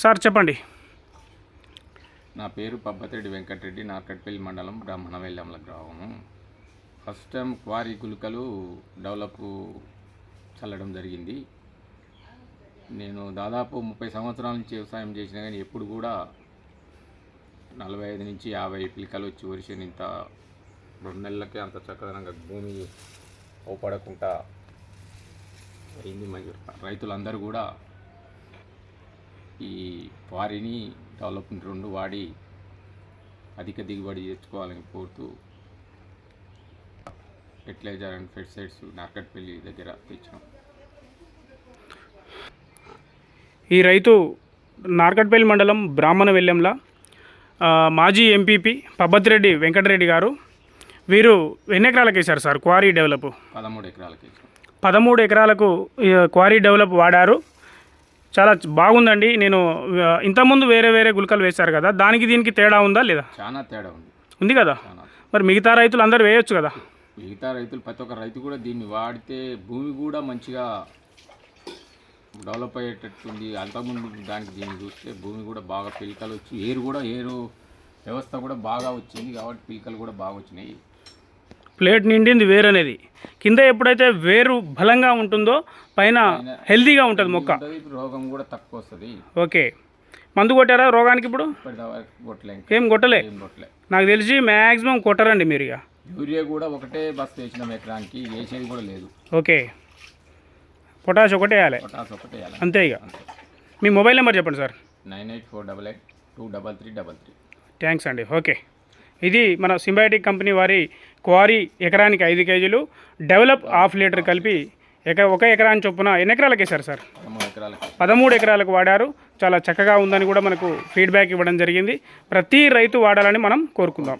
Sir చెప్పండి. నా పేరు పబ్బతిరెడ్డి వెంకటరెడ్డి నార్కట్పల్లి మండలం బ్రాహ్మణవెల్లంల గ్రామము. ఫస్ట్ టైం క్వారీ గుళికలు డెవలప్ చల్లడం జరిగింది. నేను దాదాపు ముప్పై సంవత్సరాల నుంచి వ్యవసాయం చేసినా కానీ ఎప్పుడు కూడా నలభై ఐదు నుంచి యాభై పిలికలు వచ్చి వరిసేను ఇంత రెండు నెలలకే అంత చక్కదనంగా భూమి ఓపడకుండా అయింది రైతులందరూ కూడా ఈ వారిని డెవలప్మెంట్ రెండు వాడి అధిక దిగుబడి తెచ్చుకోవాలని కోరుతూ ఫెర్టిలైజర్ అండ్ ఫెర్టిసైడ్స్ నార్కట్పల్లి దగ్గర తెచ్చినాం. ఈ రైతు నార్కట్పల్లి మండలం బ్రాహ్మణ వెల్లెంల మాజీ ఎంపీపీ పబ్బతిరెడ్డి వెంకటరెడ్డి గారు. వీరు ఎన్ని ఎకరాలకు వేశారు సార్ క్వారీ డెవలప్? పదమూడు ఎకరాలకి పదమూడు ఎకరాలకు క్వారీ డెవలప్ వాడారు. చాలా బాగుందండి. నేను ఇంతకుముందు వేరే వేరే గుళికలు వేశారు కదా దానికి దీనికి తేడా ఉందా లేదా? చాలా తేడా ఉంది. ఉంది కదా? మరి మిగతా రైతులు అందరూ వేయొచ్చు కదా? మిగతా రైతులు ప్రతి ఒక్క రైతు కూడా దీన్ని వాడితే భూమి కూడా మంచిగా డెవలప్ అయ్యేటట్టుంది. అంతకుముందు దానికి దీన్ని చూస్తే భూమి కూడా బాగా పిలకలు వచ్చి ఏరు కూడా ఏరు వ్యవస్థ కూడా బాగా వచ్చింది కాబట్టి పిలకలు కూడా బాగా వచ్చినాయి. ప్లేట్ నిండింది వేరు అనేది కింద ఎప్పుడైతే వేరు బలంగా ఉంటుందో పైన హెల్తీగా ఉంటుంది మొక్క. రోగం కూడా తక్కువ వస్తుంది ఓకే. మందు కొట్టారా రోగానికి ఇప్పుడు? ఏం కొట్టలే? నాకు తెలిసి మ్యాక్సిమం కొట్టరండి మీరు ఇక. యూరియా కూడా ఒకటే బస్ వేసినాం ఎకరానికి వేసేది కూడా లేదు. ఓకే. పొటాష్ ఒకటే వేయాలి. పొటాస్ ఒకటే వేయాలి. అంతే ఇక. మీ మొబైల్ నెంబర్ చెప్పండి sir. Nine eight four double eight two double three double three. Thanks అండి. ఓకే. ఇది మన సింబయాటిక్ కంపెనీ వారి క్వారీ ఎకరానికి ఐదు కేజీలు. డెవలప్ హాఫ్ లీటర్ కలిపి ఎక ఒక ఎకరాన్ని చొప్పున ఎన్ని ఎకరాలకు వేశారు సార్? పదమూడు ఎకరాలకు వాడారు. చాలా చక్కగా ఉందని కూడా మనకు ఫీడ్బ్యాక్ ఇవ్వడం జరిగింది. ప్రతి రైతు వాడాలని మనం కోరుకుందాం.